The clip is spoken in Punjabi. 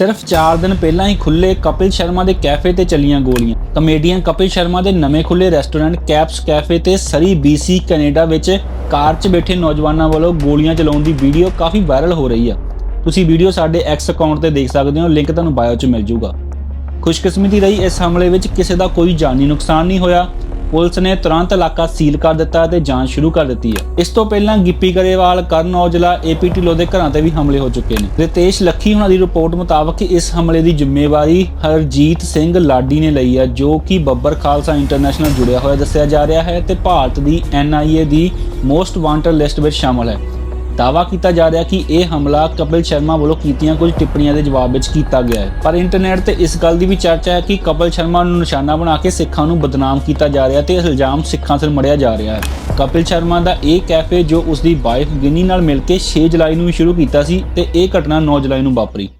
ਸਿਰਫ 4 ਦਿਨ ਪਹਿਲਾਂ ਹੀ ਖੁੱਲੇ ਕਪਿਲ ਸ਼ਰਮਾ ਦੇ ਕੈਫੇ ਤੇ ਚੱਲੀਆਂ ਗੋਲੀਆਂ। ਕਮੇਡੀਅਨ ਕਪਿਲ ਸ਼ਰਮਾ ਦੇ ਨਵੇਂ ਖੁੱਲੇ ਰੈਸਟੋਰੈਂਟ ਕੈਪਸ ਕੈਫੇ ਤੇ ਸਰੀ BC ਕੈਨੇਡਾ ਵਿੱਚ ਕਾਰ 'ਚ ਬੈਠੇ ਨੌਜਵਾਨਾਂ ਵੱਲੋਂ ਗੋਲੀਆਂ ਚਲਾਉਣ ਦੀ ਵੀਡੀਓ ਕਾਫੀ ਵਾਇਰਲ ਹੋ ਰਹੀ ਆ। ਤੁਸੀਂ ਵੀਡੀਓ ਸਾਡੇ ਐਕਸ ਅਕਾਊਂਟ ਤੇ ਦੇਖ ਸਕਦੇ ਹੋ ਲਿੰਕ ਤੁਹਾਨੂੰ ਬਾਇਓ 'ਚ ਮਿਲ ਜਾਊਗਾ ਖੁਸ਼ਕਿਸਮਤੀ ਰਹੀ ਇਸ ਹਮਲੇ ਵਿੱਚ ਕਿਸੇ ਦਾ ਕੋਈ ਜਾਨੀ ਨੁਕਸਾਨ ਨਹੀਂ ਹੋਇਆ। ਪੁਲਿਸ ਨੇ ਤੁਰੰਤ ਇਲਾਕਾ ਸੀਲ ਕਰ ਦਿੱਤਾ ਤੇ ਜਾਂਚ ਸ਼ੁਰੂ ਕਰ ਦਿੱਤੀ ਹੈ। ਇਸ ਤੋਂ ਪਹਿਲਾਂ ਗਿੱਪੀ ਗਰੇਵਾਲ, ਕਰਨ ਔਜਲਾ ਏਪੀ ਢਿੱਲੋਂ ਦੇ ਘਰਾਂ ਤੇ ਵੀ ਹਮਲੇ ਹੋ ਚੁੱਕੇ ਨੇ। ਰਿਤੇਸ਼ ਲੱਖੀ ਉਹਨਾਂ ਦੀ ਰਿਪੋਰਟ ਮੁਤਾਬਕ ਇਸ ਹਮਲੇ ਦੀ ਜ਼ਿੰਮੇਵਾਰੀ ਹਰਜੀਤ ਸਿੰਘ ਲਾਡੀ ਨੇ ਲਈ ਹੈ, ਜੋ ਕਿ ਬੱਬਰ ਖਾਲਸਾ ਇੰਟਰਨੈਸ਼ਨਲ ਜੁੜਿਆ ਹੋਇਆ ਦੱਸਿਆ ਜਾ ਰਿਹਾ ਹੈ ਤੇ ਭਾਰਤ ਦੀ ਐਨਆਈਏ ਦੀ ਮੋਸਟ ਵਾਂਟਡ ਲਿਸਟ ਵਿੱਚ ਸ਼ਾਮਲ ਹੈ। ਦਾਵਾ ਕੀਤਾ ਜਾ ਰਿਹਾ ਕਿ ਇਹ ਹਮਲਾ ਕਪਿਲ ਸ਼ਰਮਾ ਵੱਲੋਂ ਕੀਤੀਆਂ ਕੁਝ ਟਿੱਪਣੀਆਂ ਦੇ ਜਵਾਬ ਵਿੱਚ ਕੀਤਾ ਗਿਆ ਹੈ। ਪਰ ਇੰਟਰਨੈਟ ਤੇ ਇਸ ਗੱਲ ਦੀ ਵੀ ਚਰਚਾ ਹੈ ਕਿ ਕਪਿਲ ਸ਼ਰਮਾ ਨੂੰ ਨਿਸ਼ਾਨਾ ਬਣਾ ਕੇ ਸਿੱਖਾਂ ਨੂੰ ਬਦਨਾਮ ਕੀਤਾ ਜਾ ਰਿਹਾ ਤੇ ਇਲਜ਼ਾਮ ਸਿੱਖਾਂ ਸਿਰ ਮੜਿਆ ਜਾ ਰਿਹਾ ਹੈ। ਕਪਿਲ ਸ਼ਰਮਾ ਦਾ ਇਹ ਕੈਫੇ ਜੋ ਉਸ ਦੀ ਵਾਈਫ ਗਿਨੀ ਨਾਲ ਮਿਲ ਕੇ 6 ਜੁਲਾਈ ਨੂੰ ਸ਼ੁਰੂ ਕੀਤਾ ਸੀ ਤੇ ਇਹ ਘਟਨਾ 9 ਜੁਲਾਈ ਨੂੰ ਵਾਪਰੀ।